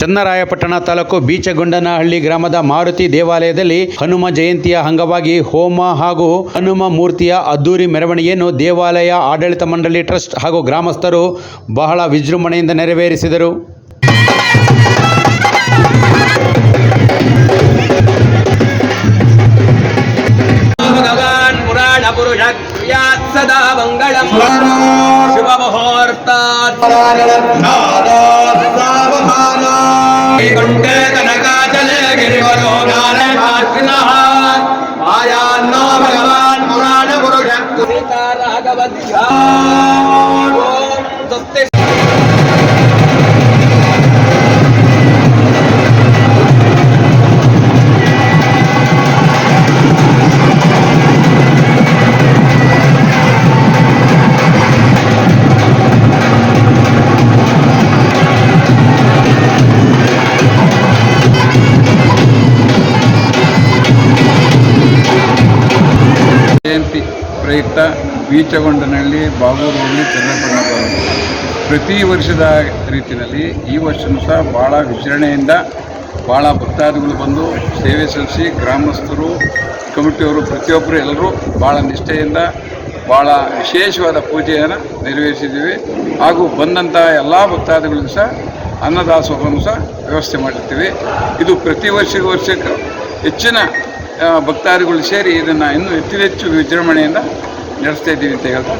ಚನ್ನರಾಯಪಟ್ಟಣ ತಾಲೂಕು ಬೀಚಗೊಂಡನಹಳ್ಳಿ ಗ್ರಾಮದ ಮಾರುತಿ ದೇವಾಲಯದಲ್ಲಿ ಹನುಮ ಜಯಂತಿಯ ಅಂಗವಾಗಿ ಹೋಮ ಹಾಗೂ ಹನುಮ ಮೂರ್ತಿಯ ಅದ್ದೂರಿ ಮೆರವಣಿಗೆಯನ್ನು ದೇವಾಲಯ ಆಡಳಿತ ಮಂಡಳಿ ಟ್ರಸ್ಟ್ ಹಾಗೂ ಗ್ರಾಮಸ್ಥರು ಬಹಳ ವಿಜೃಂಭಣೆಯಿಂದ ನೆರವೇರಿಸಿದರು. ಸದಾ ಮಂಗಳ. ভগবান পুরাণ গুরু ভক্ত রাঘবতী প্রত্যেক ಜಯಂತಿ ಪ್ರಯುಕ್ತ ಬೀಚಗೊಂಡನಹಳ್ಳಿ ಬಾಗೂರಲ್ಲಿ ತಾಲೂಕು ಪ್ರತಿ ವರ್ಷದ ರೀತಿಯಲ್ಲಿ ಈ ವರ್ಷವೂ ಸಹ ಭಾಳ ವಿಜೃಂಭಣೆಯಿಂದ ಭಾಳ ಭಕ್ತಾದಿಗಳು ಬಂದು ಸೇವೆ ಸಲ್ಲಿಸಿ ಗ್ರಾಮಸ್ಥರು, ಕಮಿಟಿಯವರು, ಪ್ರತಿಯೊಬ್ಬರು ಎಲ್ಲರೂ ಭಾಳ ನಿಷ್ಠೆಯಿಂದ ಭಾಳ ವಿಶೇಷವಾದ ಪೂಜೆಯನ್ನು ನೆರವೇರಿಸಿದ್ದೀವಿ. ಹಾಗೂ ಬಂದಂಥ ಎಲ್ಲ ಭಕ್ತಾದಿಗಳಿಗೂ ಸಹ ಅನ್ನದಾಸೋಹವನ್ನು ಸಹ ವ್ಯವಸ್ಥೆ ಮಾಡಿರ್ತೀವಿ. ಇದು ಪ್ರತಿ ವರ್ಷ ವರ್ಷಕ್ಕೆ ಹೆಚ್ಚಿನ ಭಕ್ತಾದಿಗಳು ಸೇರಿ ಇದನ್ನು ಇನ್ನೂ ಹೆಚ್ಚು ವಿಜೃಂಭಣೆಯಿಂದ ನಡೆಸ್ತಾ ಇದ್ದೀವಿ ಅಂತ ಹೇಳ್ತಾ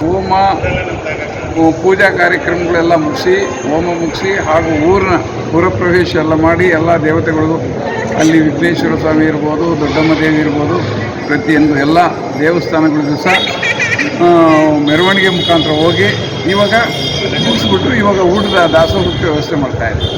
ಹೋಮ ಪೂಜಾ ಕಾರ್ಯಕ್ರಮಗಳೆಲ್ಲ ಮುಗಿಸಿ, ಹೋಮ ಮುಗಿಸಿ ಹಾಗೂ ಊರಿನ ಪುರಪ್ರವೇಶ ಎಲ್ಲ ಮಾಡಿ ಎಲ್ಲ ದೇವತೆಗಳಿಗೂ ಅಲ್ಲಿ ವಿಘ್ನೇಶ್ವರ ಸ್ವಾಮಿ ಇರ್ಬೋದು, ದೊಡ್ಡಮ್ಮ ದೇವಿ ಇರ್ಬೋದು, ಪ್ರತಿಯೊಂದು ಎಲ್ಲ ದೇವಸ್ಥಾನಗಳಿಗೂ ಸಹ ಮೆರವಣಿಗೆ ಮುಖಾಂತರ ಹೋಗಿ ಇವಾಗ ಮುಗಿಸ್ಬಿಟ್ಟು ಇವಾಗ ಊಟದ ದಾಸೋಹಕ್ಕೆ ವ್ಯವಸ್ಥೆ ಮಾಡ್ತಾ ಇದ್ದೀವಿ.